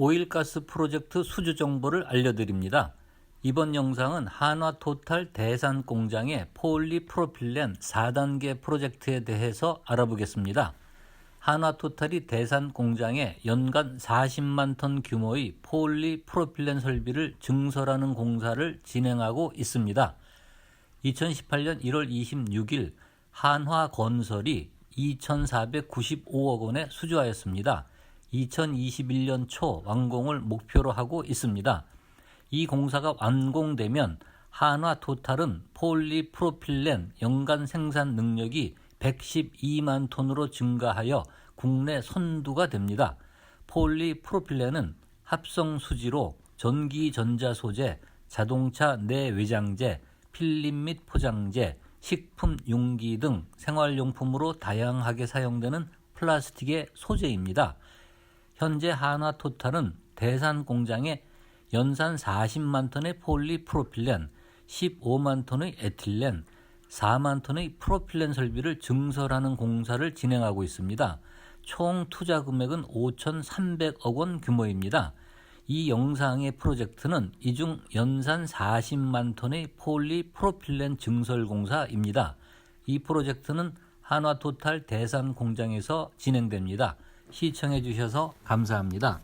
오일가스 프로젝트 수주 정보를 알려드립니다. 이번 영상은 한화 토탈 대산 공장의 폴리프로필렌 4단계 프로젝트에 대해서 알아보겠습니다. 한화 토탈이 대산 공장에 연간 40만 톤 규모의 폴리프로필렌 설비를 증설하는 공사를 진행하고 있습니다. 2018년 1월 26일 한화 건설이 2,495억 원에 수주하였습니다. 2021년 초 완공을 목표로 하고 있습니다. 이 공사가 완공되면 한화 토탈은 폴리프로필렌 연간 생산 능력이 112만 톤으로 증가하여 국내 선두가 됩니다. 폴리프로필렌은 합성 수지로 전기 전자 소재, 자동차 내외장재, 필름 및 포장재, 식품 용기 등 생활용품으로 다양하게 사용되는 플라스틱의 소재입니다. 현재 한화 토탈은 대산 공장에 연산 40만 톤의 폴리프로필렌, 15만 톤의 에틸렌, 4만 톤의 프로필렌 설비를 증설하는 공사를 진행하고 있습니다. 총 투자 금액은 5,300억 원 규모입니다. 이 영상의 프로젝트는 이중 연산 40만 톤의 폴리 프로필렌 증설 공사입니다. 이 프로젝트는 한화 토탈 대산 공장에서 진행됩니다. 시청해 주셔서 감사합니다.